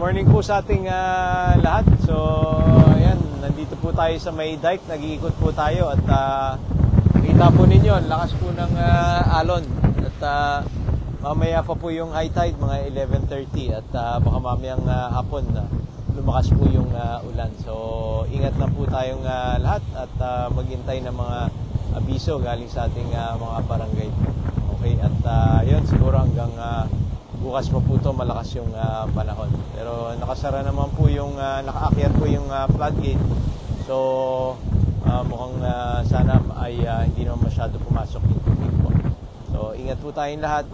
morning po sa ating ah, lahat. So, ayan, nandito po tayo sa may dike, nag-iikot po tayo at ah, kita po ninyo, ang lakas po ng ah, alon. At ah, mamaya pa po yung high tide, mga 11.30 at ah, baka mamayang ah, hapon na lumakas po yung ah, ulan. So, ingat na po tayong ah, lahat at ah, maghintay ng mga abiso galing sa ating ah, mga barangay. Okay, at ah, yun, siguro hanggang ah, bukas pa po ito malakas yung ah, panahon. Pero nakasara naman po yung, ah, nakaakyat po yung ah, floodgate. So, ah, mukhang ah, sana ay ah, hindi naman masyado pumasok yung tubig po. So, ingat po tayong lahat.